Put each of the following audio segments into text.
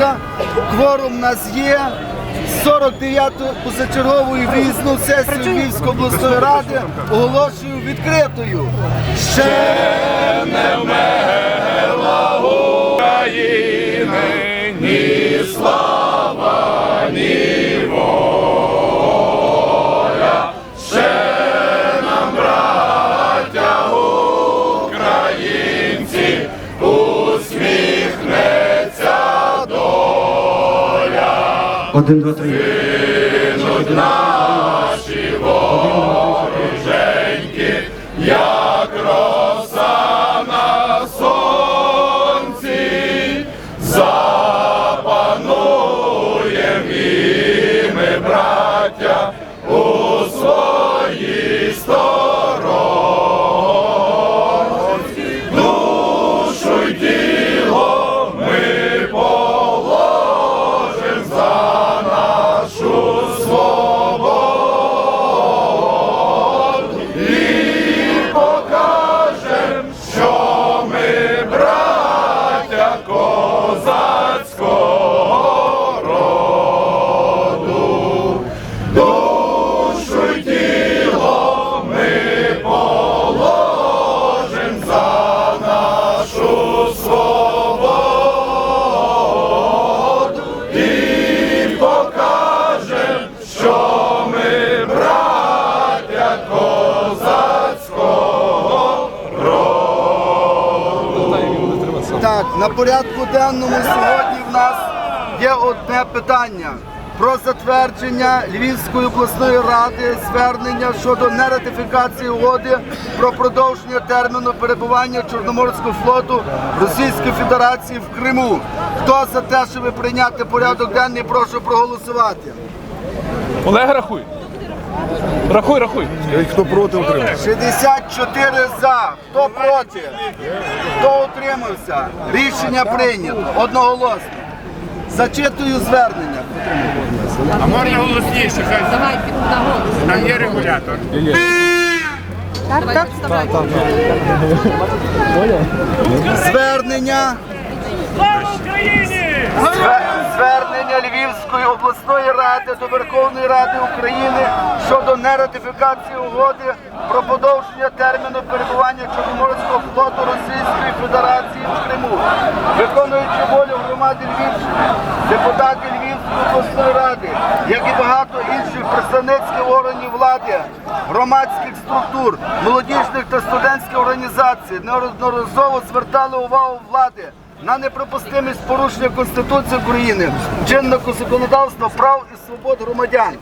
Івано-Франківська. Кворум у нас є. 49-ту позачергову і виїзну сесію Львівської обласної ради оголошую відкритою. Ще Один, два, три. Так, на порядку денному сьогодні в нас є одне питання про затвердження Львівської обласної ради звернення щодо нератифікації угоди про продовження терміну перебування Чорноморського флоту Російської Федерації в Криму. Хто за те, щоб прийняти порядок денний, прошу проголосувати. Олег, рахуй. Рахуй, рахуй. Хто проти утримався? 64 за. Хто проти? Хто утримався? Рішення прийнято. Одноголосно. Зачитую звернення. А можна голосніше, хай Давай під нагоду. там є регулятор. Звернення. Зве- Звернення Львівської обласної ради до Верховної Ради України щодо нератифікації угоди про подовження терміну перебування Чорноморського флоту Російської Федерації в Криму, виконуючи волю громади Львівщини, депутати Львівської обласної ради, як і багато інших представницьких органів влади, громадських структур, молодіжних та студентських організацій неодноразово звертали увагу влади на неприпустимість порушення Конституції України, чинного законодавства, прав і свобод громадян.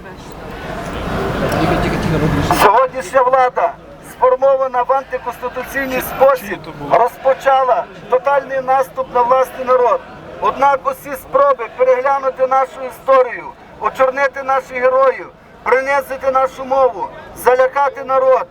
Сьогоднішня влада сформована в антиконституційний спосіб, розпочала тотальний наступ на власний народ. Однак усі спроби переглянути нашу історію, очорнити наших героїв, принизити нашу мову, залякати народ,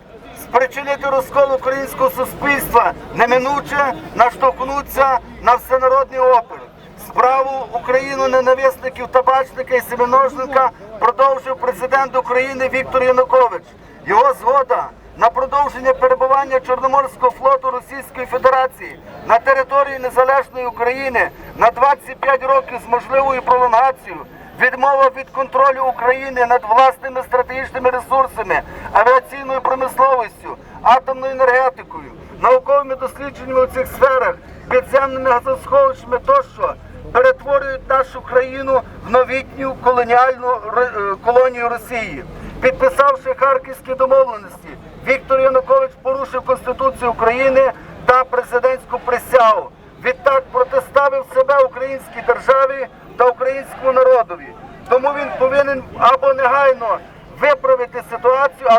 спричинити розкол українського суспільства неминуче наштовхнуться на всенародний опір. Справу Україну ненависників табачника і семеножника продовжив президент України Віктор Янукович. Його згода на продовження перебування Чорноморського флоту Російської Федерації на території незалежної України на 25 років з можливою пролонгацією. Відмова від контролю України над власними стратегічними ресурсами, авіаційною промисловістю, атомною енергетикою, науковими дослідженнями у цих сферах, підземними газосховищами тощо перетворюють нашу країну в новітню колоніальну е, колонію Росії. Підписавши харківські домовленості, Віктор Янукович порушив Конституцію України та президентську присягу. Відтак протиставив себе українській державі та українському народові. Тому він повинен або негайно виправити ситуацію,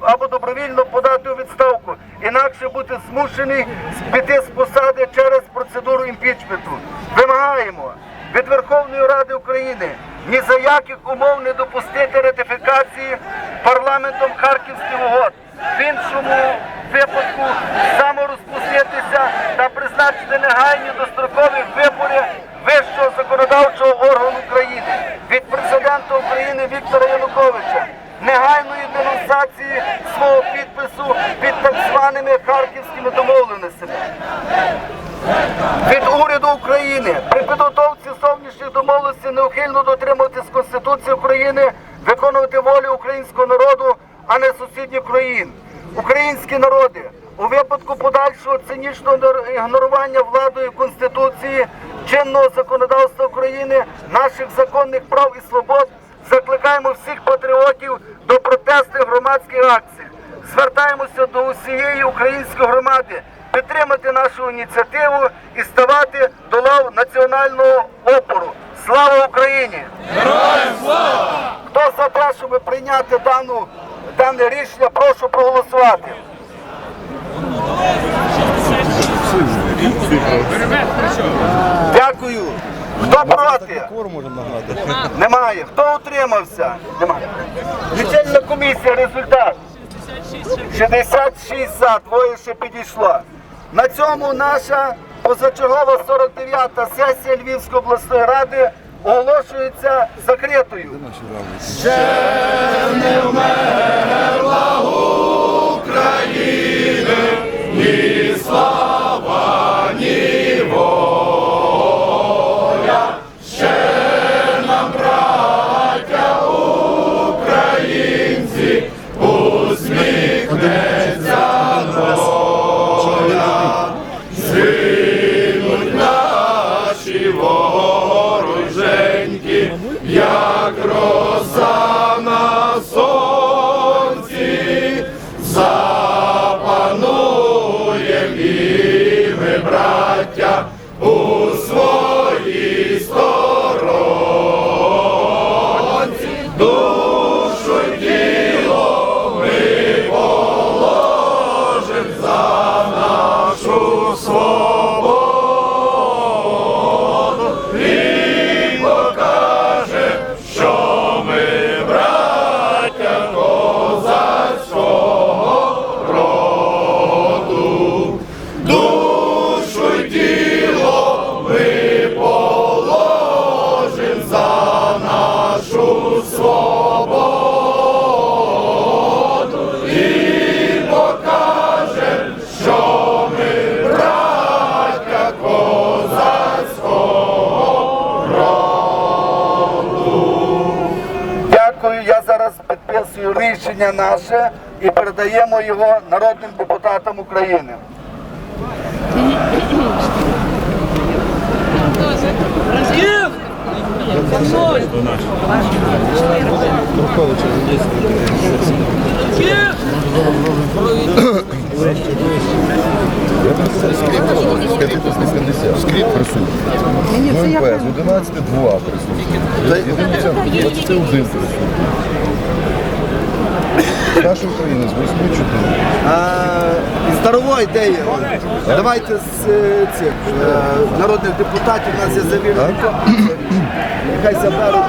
або добровільно подати у відставку, інакше бути змушений піти з посади через процедуру імпічменту. Вимагаємо від Верховної Ради України ні за яких умов не допустити ратифікації парламентом Харківських угод. В іншому випадку саморозпуститися та призначити негайні дострокові вибори вищого законодавчого органу України від президента України Віктора Януковича. Негайної денонсації свого підпису під так званими харківськими домовленостями. від уряду України при підготовці зовнішніх домовленостей неухильно дотримуватись Конституції України, виконувати волю українського народу, а не сусідніх країн. Українські народи у випадку подальшого цинічного ігнорування владою Конституції, чинного законодавства України, наших законних прав і свобод, закликаємо всіх патріотів до протестних громадських акцій. Звертаємося до усієї української громади підтримати нашу ініціативу і ставати до лав національного опору. Слава Україні! Героям слава! Хто за те, щоб прийняти дану, дане рішення, прошу проголосувати. Дякую. Хто проти? Немає. Хто утримався? Немає. Лічильна комісія, результат. 66 за, двоє ще підійшло. На цьому наша позачергова 49-та сесія Львівської обласної ради оголошується закритою. Дякую. Рішення наше і передаємо його народним депутатам України. Скріп присутній. МП з 11 2 присутні. Єдиниця 21 присутні. Наша Україна з 8 4. Із старової. Давайте з е, цих е, народних депутатів у нас є комплекс. Нехай заберуть.